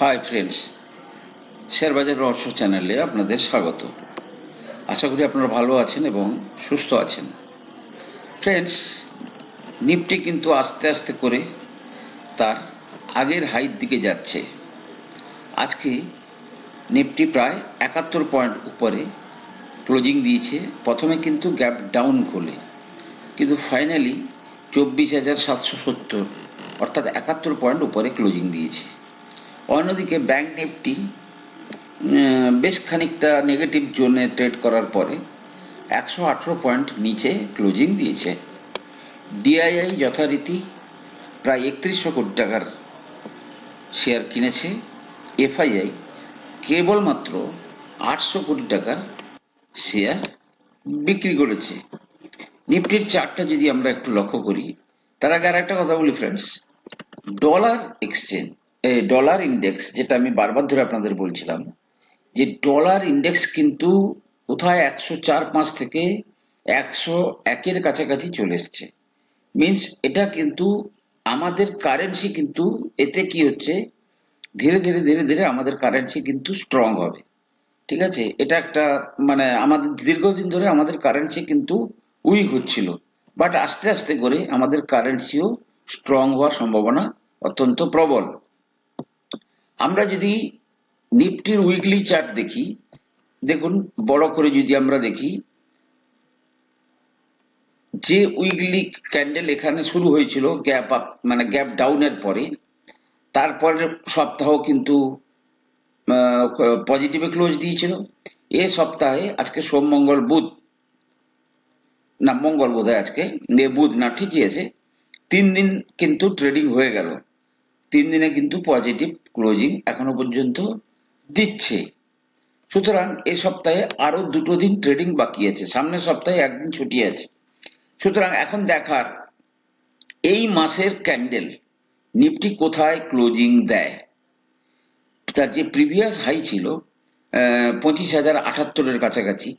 Hi friends শেয়ারবাজার রহস্য চ্যানেলে আপনাদের স্বাগত। আশা করি আপনারা ভালো আছেন এবং সুস্থ আছেন। ফ্রেন্ডস নিফটি কিন্তু আস্তে আস্তে করে তার আগের হাইট দিকে যাচ্ছে। আজকে নিফটি প্রায় একাত্তর পয়েন্ট উপরে ক্লোজিং দিয়েছে। প্রথমে কিন্তু গ্যাপ ডাউন খোলে কিন্তু ফাইনালি চব্বিশ হাজার সাতশো সত্তর, অর্থাৎ একাত্তর পয়েন্ট উপরে ক্লোজিং দিয়েছে। অন্যদিকে ব্যাংক নিফটি বেশ খানিকটা নেগেটিভ জোনে ট্রেড করার পরে একশো আঠেরো পয়েন্ট নিচে ক্লোজিং দিয়েছে। ডিআইআই যথারীতি প্রায় একত্রিশশো কোটি টাকার শেয়ার কিনেছে। এফআইআই কেবলমাত্র আটশো কোটি টাকার শেয়ার বিক্রি করেছে। নিফটির চার্টটা যদি আমরা একটু লক্ষ্য করি, তার আগে আর একটা কথা বলি friends dollar exchange dollar index যেটা আমি বারবার ধরে আপনাদের বলছিলাম, যে ডলার ইন্ডেক্স কিন্তু কোথায় একশো চার পাঁচ থেকে একশো একের কাছাকাছি চলে এসছে। মিনস এটা কিন্তু আমাদের কারেন্সি কিন্তু এতে কি হচ্ছে? ধীরে ধীরে ধীরে ধীরে আমাদের কারেন্সি কিন্তু স্ট্রং হবে। ঠিক আছে? এটা একটা মানে আমাদের দীর্ঘদিন ধরে আমাদের কারেন্সি কিন্তু উইক হচ্ছিল। বাট আস্তে আস্তে করে আমাদের কারেন্সিও স্ট্রং হওয়ার সম্ভাবনা অত্যন্ত প্রবল। আমরা যদি নিফটির উইকলি চার্ট দেখি, দেখুন, বড় করে যদি আমরা দেখি, যে উইকলি ক্যান্ডেল এখানে শুরু হয়েছিল, গ্যাপ আপ মানে গ্যাপ ডাউনের পরে, তারপরের সপ্তাহ কিন্তু পজিটিভে ক্লোজ দিয়েছিল। এ সপ্তাহে আজকে সোম, মঙ্গল, বুধ, না, মঙ্গল বোধ আজকে, এ বুধ না, ঠিকই আছে, তিন দিন কিন্তু ট্রেডিং হয়ে গেল। তিন দিনে কিন্তু পজিটিভ ক্লোজিং এখনও পর্যন্ত দিচ্ছে। সুতরাং এ সপ্তাহে আরও দুটো দিন ট্রেডিং বাকি আছে। সামনের সপ্তাহে একদিন ছুটি আছে। সুতরাং এখন দেখার এই মাসের ক্যান্ডেল, নিফটি কোথায় ক্লোজিং দেয়? তার যে প্রিভিয়াস হাই ছিল পঁচিশ হাজার আটাত্তরের কাছাকাছি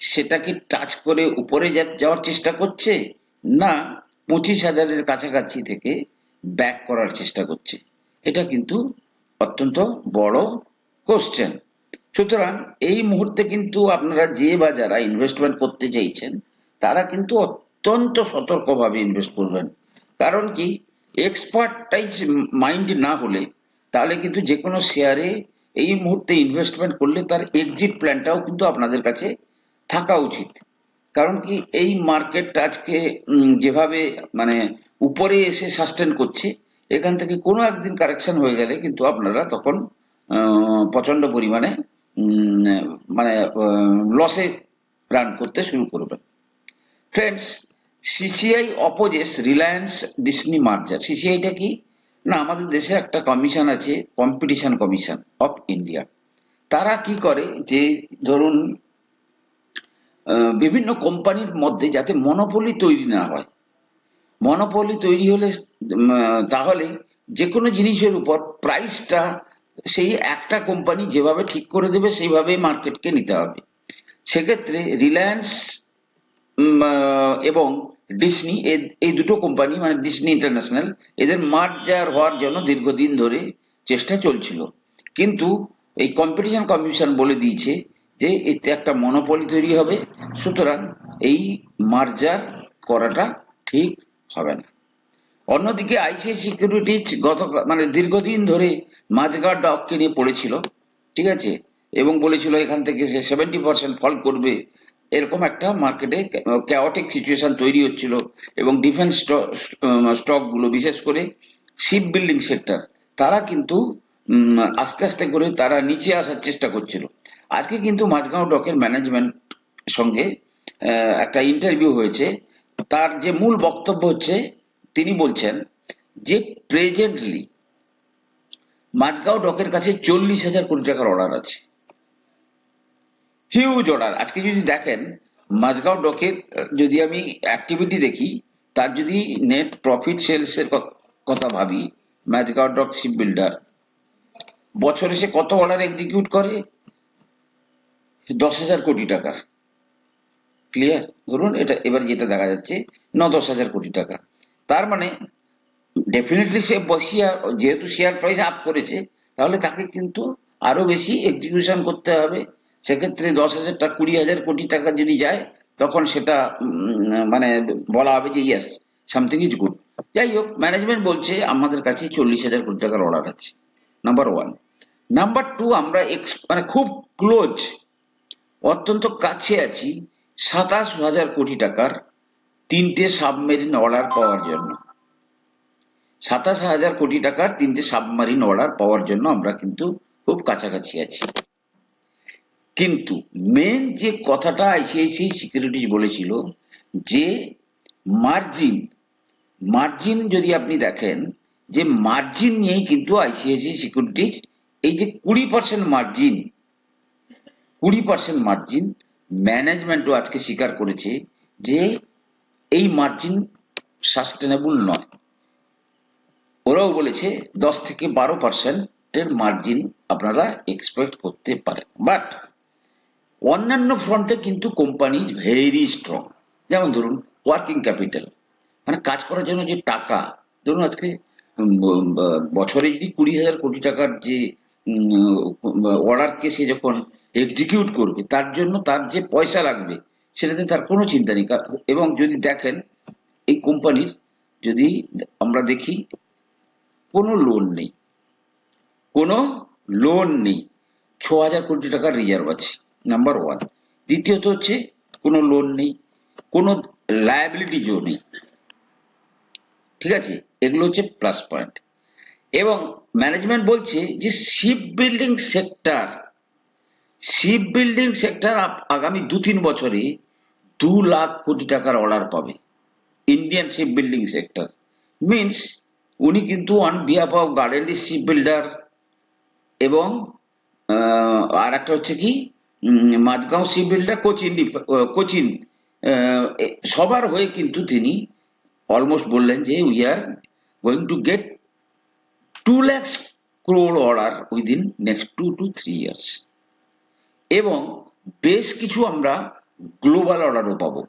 সেটাকে টাচ করে উপরে যাওয়ার চেষ্টা করছে? না, পঁচিশ হাজারের কাছাকাছি থেকে ব্যাক করার চেষ্টা করছে। এটা কিন্তু অত্যন্ত বড় কোশ্চেন সুতরাং এই মুহূর্তে কিন্তু আপনারা যে বা যারা ইনভেস্টমেন্ট করতে চাইছেন, তারা কিন্তু অত্যন্ত সতর্কভাবে ইনভেস্ট করবেন। কারণ কি? এক্সপার্টাইজ মাইন্ড না হলে তাহলে কিন্তু যে কোনো শেয়ারে এই মুহূর্তে ইনভেস্টমেন্ট করলে তার এক্সিট প্ল্যানটাও কিন্তু আপনাদের কাছে থাকা উচিত। কারণ কি? এই মার্কেট আজকে যেভাবে মানে উপরে এসে সাস্টেন করছে এখান থেকে কোনো একদিন কারেকশন হয়ে গেলে কিন্তু আপনারা তখন আহ, প্রচণ্ড পরিমাণে মানে লসে রান করতে শুরু করবেন। Friends CCI opposes Reliance Disney merger সিসিআইটা কি? না আমাদের দেশে একটা কমিশন আছে কম্পিটিশন কমিশন অফ ইন্ডিয়া তারা কি করে? যে ধরুন বিভিন্ন কোম্পানির মধ্যে যাতে মনোপলি তৈরি না হয়। মনোপলি তৈরি হলে তাহলে যে কোনো জিনিসের উপর প্রাইসটা সেই একটা কোম্পানি যেভাবে ঠিক করে দেবে, সেইভাবেই মার্কেটকে নিতে হবে। সেক্ষেত্রে রিলায়েন্স এবং ডিসনি এই দুটো কোম্পানি মানে ডিসনি ইন্টারন্যাশনাল এদের মার্জার হওয়ার জন্য দীর্ঘদিন ধরে চেষ্টা চলছিল। কিন্তু এই কম্পিটিশন কমিশন বলে দিয়েছে যে এতে একটা মনোপলি তৈরি হবে। সুতরাং এই মার্জার করাটা ঠিক হবে না। অন্যদিকে আইসিআই সিকিউরিটিজ গত মানে দীর্ঘদিন ধরে মাঝগার ডককে নিয়ে পড়েছিল, ঠিক আছে? এবং বলেছিল এখান থেকে সে সেভেন্টি পার্সেন্ট ফল করবে, এরকম একটা মার্কেটে ক্যাওটিক সিচুয়েশন তৈরি হচ্ছিল এবং ডিফেন্স স্টকগুলো বিশেষ করে শিপ বিল্ডিং সেক্টর তারা কিন্তু আস্তে আস্তে করে তারা নিচে আসার চেষ্টা করছিল। আজকে কিন্তু মাঝগাঁও ডকের ম্যানেজমেন্ট সঙ্গে একটা ইন্টারভিউ হয়েছে তার যে মূল বক্তব্য হচ্ছে, তিনি বলছেন যে প্রেজেন্টলি মাঝগাঁও ডকের কাছে চল্লিশ হাজার কোটি টাকার অর্ডার আছে। হিউজ অর্ডার আজকে যদি দেখেন, মাঝগাঁও ডকের, যদি আমি অ্যাক্টিভিটি দেখি, তার যদি নেট প্রফিট সেলস এর কথা ভাবি, মাঝগাঁও ডক শিপ বিল্ডার বছরে সে কত অর্ডার এক্সিকিউট করে? দশ হাজার কোটি টাকার। ক্লিয়ার ধরুন, এটা এবার যেটা দেখা যাচ্ছে, ন দশ হাজার কোটি টাকা। তার মানে ডেফিনেটলি সে বসিয়া যেহেতু শেয়ার প্রাইস আপ করেছে, তাহলে তাকে কিন্তু আরও বেশি এক্সিকিউশন করতে হবে। সেক্ষেত্রে দশ হাজার টাকা কুড়ি হাজার কোটি টাকা যদি যায়, তখন সেটা মানে বলা হবে যে ইয়েস সামথিং ইজ গুড যাই হোক ম্যানেজমেন্ট বলছে আমাদের কাছে চল্লিশ হাজার কোটি টাকার অর্ডার আছে নাম্বার ওয়ান নাম্বার টু আমরা মানে খুব ক্লোজ অত্যন্ত কাছে আছি। সাতাশ হাজার কোটি টাকার তিনটে সাবমেরিন অর্ডার পাওয়ার জন্য। সাতাশ হাজার কোটি টাকার তিনটে সাবমারিন অর্ডার পাওয়ার জন্য আমরা কিন্তু খুব কাছাকাছি আছি। কিন্তু মেন যে কথাটা আইসিআইসিআই সিকিউরিটিজ বলেছিল যে মার্জিন মার্জিন যদি আপনি দেখেন, যে মার্জিন নিয়েই কিন্তু আইসিআইসিআই সিকিউরিটিজ এই যে কুড়ি পার্সেন্ট মার্জিন কুড়ি পার্সেন্ট মার্জিন ম্যানেজমেন্টও আজকে স্বীকার করেছে যে এই মার্জিন সাস্টেনেবল নয়। ওরাও বলেছে দশ থেকে বারো পার্সেন্টের মার্জিন আপনারা এক্সপেক্ট করতে পারেন। বাট অন্যান্য ফ্রন্টে কিন্তু কোম্পানি ভেরি স্ট্রং যেমন ধরুন ওয়ার্কিং ক্যাপিটাল মানে কাজ করার জন্য যে টাকা, ধরুন আজকে বছরে যদি কুড়ি হাজার কোটি টাকার যে অর্ডারকে সে যখন এক্সিকিউট করবে, তার জন্য তার যে পয়সা লাগবে, সেটাতে তার কোনো চিন্তা নেই। এবং যদি দেখেন, এই কোম্পানির যদি আমরা দেখি, কোনো লোন নেই। কোনো লোন নেই। ছ হাজার কোটি টাকার রিজার্ভ আছে নাম্বার ওয়ান দ্বিতীয়ত হচ্ছে, কোনো লোন নেই। কোনো লায়াবিলিটিজও নেই। ঠিক আছে? এগুলো হচ্ছে প্লাস পয়েন্ট এবং ম্যানেজমেন্ট বলছে যে ship building sector ship building sector আগামী দু তিন বছরে দু লাখ কোটি টাকার অর্ডার পাবে Indian ship building sector means উনি কিন্তু অন বিহাফ অফ গার্ডেন্ডি শিপ বিল্ডার এবং আর একটা হচ্ছে কি মাঝগাঁও শিপ বিল্ডার কোচিন কোচিন সবার হয়ে কিন্তু তিনি অলমোস্ট বললেন যে we are going to get two lakhs crore order within next two two three years এবং বেশ কিছু আমরা গ্লোবাল অর্ডারও পাবো।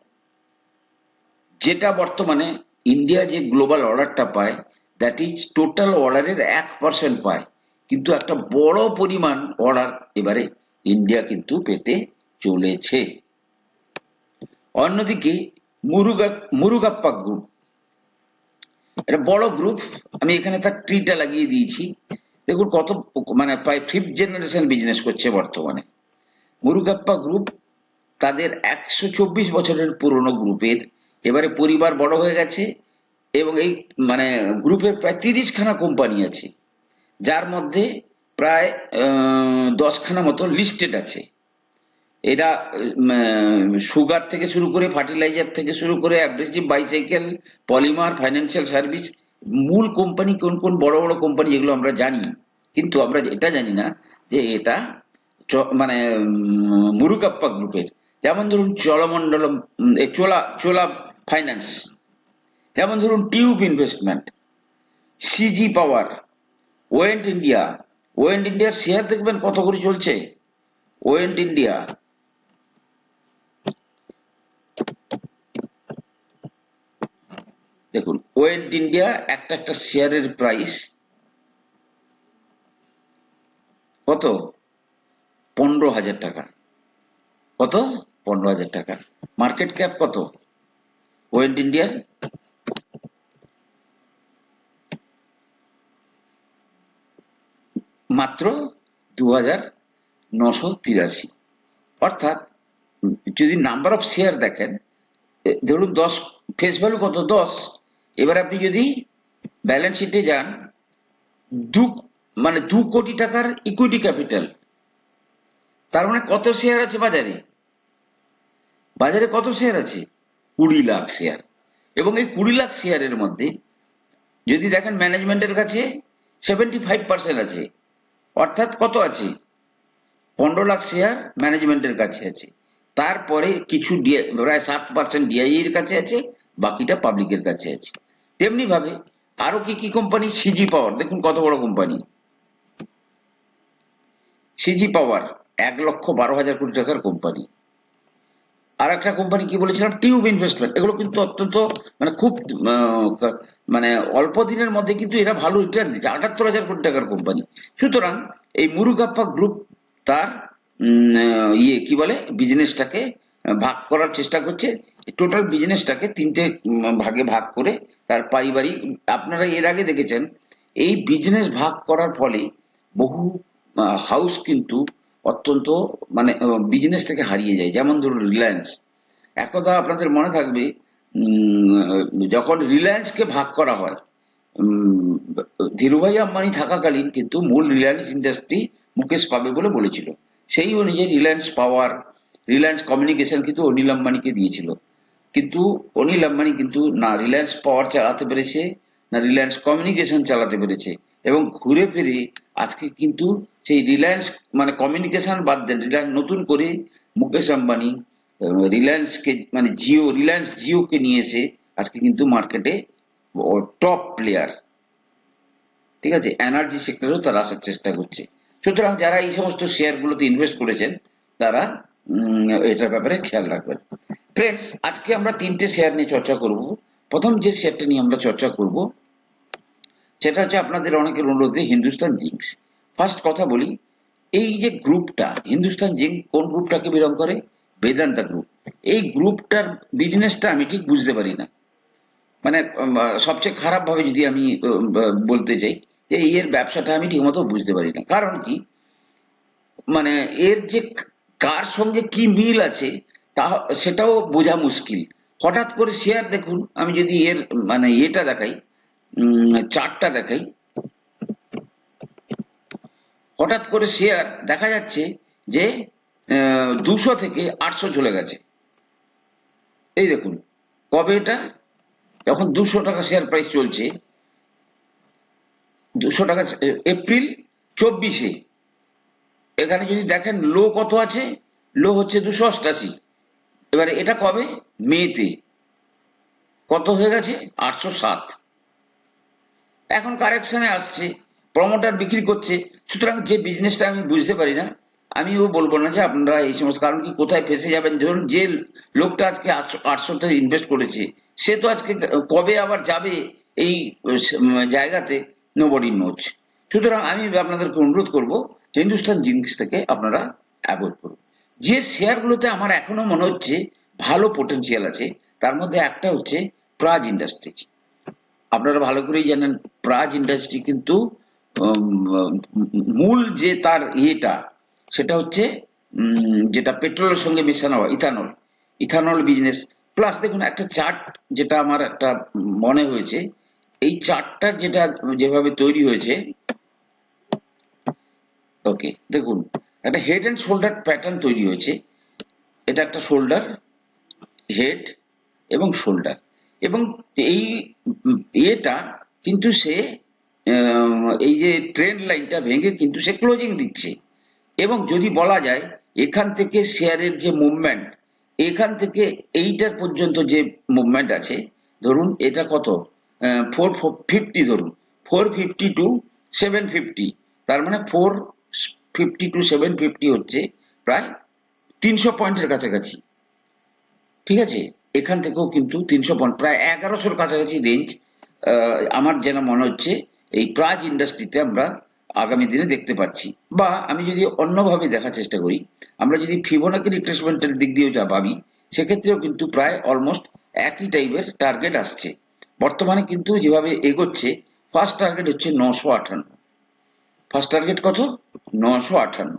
যেটা বর্তমানে ইন্ডিয়া যে গ্লোবাল অর্ডারটা পায় দ্যাট ইজ টোটাল অর্ডারের এক পার্সেন্ট পায়। কিন্তু একটা বড় পরিমাণ অর্ডার এবারে ইন্ডিয়া কিন্তু পেতে চলেছে। অন্যদিকে মুরুগা মুরুগাপ্পা গ্রুপ এটা বড় গ্রুপ আমি এখানে তার ট্রিটা লাগিয়ে দিয়েছি। দেখুন কত মানে প্রায় ফিফথ জেনারেশন বিজনেস করছে বর্তমানে। মুরুগাপ্পা গ্রুপ তাদের একশো চব্বিশ বছরের পুরনো গ্রুপের এবারে পরিবার বড় হয়ে গেছে এবং এই মানে গ্রুপের প্রায় তিরিশখানা কোম্পানি আছে। যার মধ্যে প্রায় দশখানা মতো লিস্টেড আছে। এরা সুগার থেকে শুরু করে ফার্টিলাইজার থেকে শুরু করে abrasive bicycle polymer financial service মূল কোম্পানি কোন কোন বড় বড় কোম্পানি যেগুলো আমরা জানি, কিন্তু আমরা এটা জানি না যে এটা মানে মুরুকাপ্পা গ্রুপের যেমন ধরুন এ চোলা চোলা ফাইন্যান্স যেমন ধরুন tube investment CG power Wendt India Wendt ইন্ডিয়ার শেয়ার দেখবেন কত করে চলছে? ওয়েন্ট ইন্ডিয়া দেখুন ওয়েন্ট ইন্ডিয়া একটা একটা শেয়ারের প্রাইস কত? পনেরো হাজার টাকা। কত? পনেরো হাজার টাকা। মার্কেট ক্যাপ কত? ওয়েন্ট ইন্ডিয়ার মাত্র দু হাজার নশো তিরাশি। অর্থাৎ, যদি নাম্বার অফ শেয়ার দেখেন ধরুন দশ ফেস ভ্যালু কত? দশ। এবার আপনি যদি ব্যালেন্স শিটে যান, দু মানে দু কোটি টাকার ইকুইটি ক্যাপিটাল তার মানে কত শেয়ার আছে বাজারে? বাজারে কত শেয়ার আছে? কুড়ি লাখ শেয়ার এবং এই কুড়ি লাখ শেয়ারের মধ্যে যদি দেখেন ম্যানেজমেন্টের কাছে সেভেন্টি ফাইভ পার্সেন্ট আছে। অর্থাৎ কত আছে? পনেরো লাখ শেয়ার ম্যানেজমেন্টের কাছে আছে। তারপরে কিছু প্রায় সাত পার্সেন্ট ডিআই এর কাছে আছে, বাকিটা পাবলিকের কাছে আছে। তেমনি ভাবে আরও কি কি কোম্পানি সিজি পাওয়ার দেখুন কত বড় কোম্পানি সিজি পাওয়ার এক লক্ষ বারো হাজার কোটি টাকার কোম্পানি আর একটা কোম্পানি কি বলেছিলাম? টিউব ইনভেস্টমেন্ট এগুলো কিন্তু অত্যন্ত মানে খুব মানে অল্প দিনের মধ্যে কিন্তু এরা ভালো রিটার্ন দিচ্ছে আটাত্তর হাজার কোটি টাকার কোম্পানি সুতরাং এই মুরুগাপ্পা গ্রুপ তার ইয়ে কি বলে? বিজনেসটাকে ভাগ করার চেষ্টা করছে। টোটাল বিজনেসটাকে তিনটে ভাগে ভাগ করে তার পারিবারিক, আপনারা এর আগে দেখেছেন, এই বিজনেস ভাগ করার ফলে বহু হাউস কিন্তু অত্যন্ত মানে বিজনেস থেকে হারিয়ে যায়। যেমন ধরুন রিলায়েন্স একদা আপনাদের মনে থাকবে যখন রিলায়েন্সকে ভাগ করা হয় ধীরুভাই আম্বানি থাকাকালীন কিন্তু মূল রিলায়েন্স ইন্ডাস্ট্রি মুকেশ পাবে বলে বলেছিল। সেই অনুযায়ী রিলায়েন্স পাওয়ার রিলায়েন্স কমিউনিকেশন কিন্তু অনিল আম্বানিকে দিয়েছিল। কিন্তু অনিল আম্বানি কিন্তু না রিলায়েন্স পাওয়ার চালাতে পেরেছে, না রিলায়েন্স কমিউনিকেশন চালাতে পেরেছে। এবং ঘুরে ফিরে আজকে কিন্তু সেই রিলায়েন্স মানে কমিউনিকেশন বাদ দেন, রিলায়েন্স নতুন করে মুকেশ আম্বানি রিলায়েন্সকে মানে জিও, রিলায়েন্স জিওকে নিয়ে এসে আজকে কিন্তু মার্কেটে টপ প্লেয়ার ঠিক আছে? এনার্জি সেক্টরেও তারা আসার চেষ্টা করছে। সুতরাং যারা এই সমস্ত শেয়ার গুলোতে ইনভেস্ট করেছেন, তারা এটার ব্যাপারে খেয়াল রাখবেন। ফ্রেন্ডস আজকে আমরা তিনটে শেয়ার নিয়ে চর্চা করব। প্রথম যে শেয়ারটা নিয়ে আমরা চর্চা করব, সেটা হচ্ছে আপনাদের অনেকের অনুরোধে হিন্দুস্তান জিঙ্কস। ফার্স্ট কথা বলি, এই যে গ্রুপটা হিন্দুস্তান জিঙ্ক কোন গ্রুপটাকে বিলং করে? বেদান্তা গ্রুপ এই গ্রুপটার বিজনেসটা আমি ঠিক বুঝতে পারি না। মানে সবচেয়ে খারাপ ভাবে যদি আমি বলতে চাই, যে এর ব্যবসাটা আমি ঠিকমতো বুঝতে পারি না। কারণ কি? মানে এর যে কার সঙ্গে কি মিল আছে তা সেটাও বোঝা মুশকিল। হঠাৎ করে শেয়ার দেখুন, আমি যদি এর মানে এটা দেখাই চারটা দেখাই। হঠাৎ করে শেয়ার দেখা যাচ্ছে যে দুশো থেকে আটশো চলে গেছে। এই দেখুন, কবে এটা? যখন দুশো টাকা শেয়ার প্রাইস চলছে, দুশো টাকা এপ্রিল চব্বিশে। এখানে যদি দেখেন লো কত আছে? লো হচ্ছে দুশো অষ্টাশি। এবারে এটা কবে? মেতে। কত হয়ে গেছে? আটশো সাত। এখন কারেকশনে আসছে প্রমোটার বিক্রি করছে। সুতরাং যে বিজনেসটা আমি বুঝতে পারি না, আমিও বলব না যে আপনারা এই সমস্ত, কারণ কি কোথায় ফেসে যাবেন? ধরুন যে লোকটা আজকে আটশো, আটশোতে ইনভেস্ট করেছে, সে তো আজকে কবে আবার যাবে এই জায়গাতে? নোবডি নোচ সুতরাং আমি আপনাদেরকে অনুরোধ করব, হিন্দুস্তান জিনিস থেকে আপনারা অ্যাভয়েড করুন। যে শেয়ারগুলোতে আমার এখনও মনে হচ্ছে ভালো পোটেনশিয়াল আছে, তার মধ্যে একটা হচ্ছে প্রাজ ইন্ডাস্ট্রিজ আপনারা ভালো করেই জানেন প্রাজ ইন্ডাস্ট্রি কিন্তু মূল যে তার ইয়েটা, সেটা হচ্ছে যেটা পেট্রোলের সঙ্গে মেশানো হয়, ইথানল। ইথানল বিজনেস প্লাস দেখুন, একটা চার্ট যেটা আমার একটা মনে হয়েছে, এই চার্টটা যেটা যেভাবে তৈরি হয়েছে ওকে দেখুন একটা হেড অ্যান্ড শোল্ডার প্যাটার্ন তৈরি হয়েছে। এটা একটা শোল্ডার হেড এবং শোল্ডার এবং এই ইয়েটা কিন্তু সে এই যে ট্রেন্ড লাইনটা ভেঙে কিন্তু সে ক্লোজিং দিচ্ছে। এবং যদি বলা যায়, এখান থেকে শেয়ারের যে মুভমেন্ট এখান থেকে এইটার পর্যন্ত যে মুভমেন্ট আছে, ধরুন এটা কত? ফোর ফিফটি ধরুন। Four fifty to seven fifty তার মানে four fifty to seven fifty হচ্ছে প্রায় তিনশো পয়েন্টের কাছাকাছি। ঠিক আছে? এখান থেকেও কিন্তু তিনশো পয়েন্ট, প্রায় এগারোশোর কাছাকাছি রেঞ্জ আমার যেন মনে হচ্ছে এই প্রাজ ইন্ডাস্ট্রিতে আমরা আগামী দিনে দেখতে পাচ্ছি। বা আমি যদি অন্যভাবে দেখার চেষ্টা করি, আমরা যদি ফিবোনাকি রিট্রেসমেন্টের দিক দিয়েও যা ভাবি, সেক্ষেত্রেও কিন্তু প্রায় অলমোস্ট একই টাইপের টার্গেট আসছে। বর্তমানে কিন্তু যেভাবে এগোচ্ছে ফার্স্ট টার্গেট হচ্ছে নশো আটান্ন ফার্স্ট টার্গেট কত? নশো আটান্ন।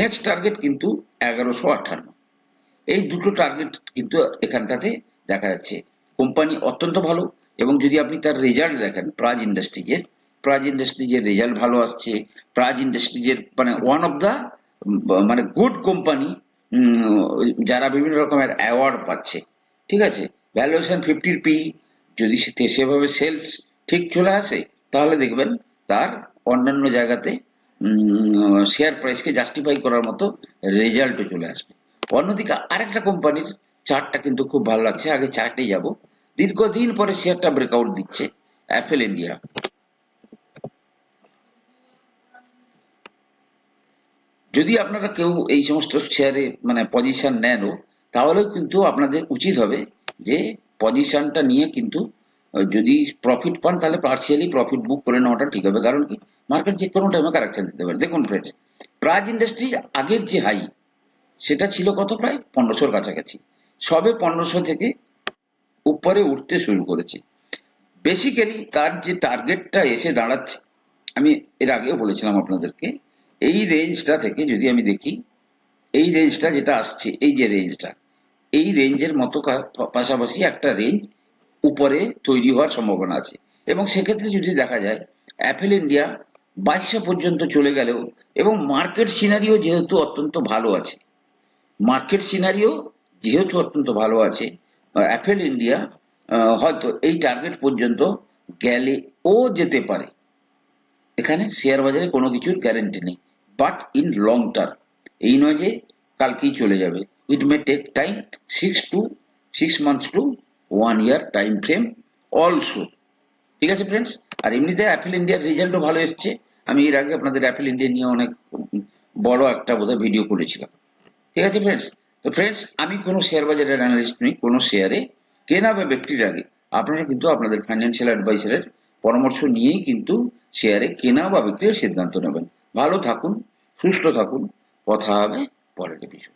নেক্সট টার্গেট কিন্তু এগারোশো আটান্ন। এই দুটো টার্গেট কিন্তু এখানটাতে দেখা যাচ্ছে। কোম্পানি অত্যন্ত ভালো এবং যদি আপনি তার রেজাল্ট দেখেন প্রাজ ইন্ডাস্ট্রিজের প্রাজ ইন্ডাস্ট্রিজের রেজাল্ট ভালো আসছে। প্রাজ ইন্ডাস্ট্রিজের মানে ওয়ান অফ দা মানে গুড কোম্পানি যারা বিভিন্ন রকমের অ্যাওয়ার্ড পাচ্ছে। ঠিক আছে? ভ্যালুয়েশন ফিফটির পি যদি সেভাবে সেলস ঠিক চলে আসে, তাহলে দেখবেন তার অন্যান্য জায়গাতে শেয়ার প্রাইসকে জাস্টিফাই করার মতো রেজাল্টও চলে আসবে। অন্যদিকে আরেকটা কোম্পানির চার্টটা কিন্তু খুব ভালো লাগছে। আগে চার্টে যাব। দীর্ঘদিন পরে শেয়ারটা ব্রেকআউট দিচ্ছে অ্যাপেল ইন্ডিয়া যদি আপনারা কেউ এই সমস্ত শেয়ারে মানে পজিশন নেনও তাহলে কিন্তু আপনাদের উচিত হবে যে পজিশনটা নিয়ে কিন্তু যদি প্রফিট পান, তাহলে পার্সিয়ালি প্রফিট বুক করে নেওয়াটা ঠিক হবে। কারণ কি? মার্কেট যে কোনো টাইমে কারেকশন দিতে পারে। দেখুন ফ্রেন্ডস প্রাইজ ইন্ডাস্ট্রি আগের যে হাই সেটা ছিল কত প্রায়? পনেরোশোর কাছাকাছি। সবে পনেরোশো থেকে উপরে উঠতে শুরু করেছে। বেসিক্যালি তার যে টার্গেটটা এসে দাঁড়াচ্ছে, আমি এর আগেও বলেছিলাম আপনাদেরকে, এই রেঞ্জটা থেকে যদি আমি দেখি, এই রেঞ্জটা যেটা আসছে, এই যে রেঞ্জটা এই রেঞ্জের মতো পাশাপাশি একটা রেঞ্জ উপরে তৈরি হওয়ার সম্ভাবনা আছে। এবং সেক্ষেত্রে যদি দেখা যায় অ্যাপেল ইন্ডিয়া বাইশশো পর্যন্ত চলে গেলেও এবং মার্কেট সিনারিও যেহেতু অত্যন্ত ভালো আছে মার্কেট সিনারিও যেহেতু অত্যন্ত ভালো আছে অ্যাপেল ইন্ডিয়া হয়তো এই টার্গেট পর্যন্ত গেলে ও যেতে পারে। এখানে শেয়ার বাজারে কোনো কিছুর গ্যারেন্টি নেই। বাট ইন লং টার্ম এই নয় যে কালকেই চলে যাবে। It may take time six to six months to one year time frame also ঠিক আছে ফ্রেন্ডস আর এমনিতে অ্যাপেল ইন্ডিয়ার রেজাল্টও ভালো এসছে। আমি এর আগে আপনাদের অ্যাপেল ইন্ডিয়া নিয়ে অনেক বড় একটা বোধহয় ভিডিও করেছিলাম। ঠিক আছে ফ্রেন্ডস তো ফ্রেন্ডস আমি কোনো শেয়ার বাজারের অ্যানালিস্ট নই, কোনো শেয়ারে কেনা বা বিক্রির আগে আপনারা কিন্তু আপনাদের ফাইন্যান্সিয়াল অ্যাডভাইসারের পরামর্শ নিয়েই কিন্তু শেয়ারে কেনা বা বিক্রির সিদ্ধান্ত নেবেন। ভালো থাকুন, সুস্থ থাকুন। কথা হবে পরের এপিসোড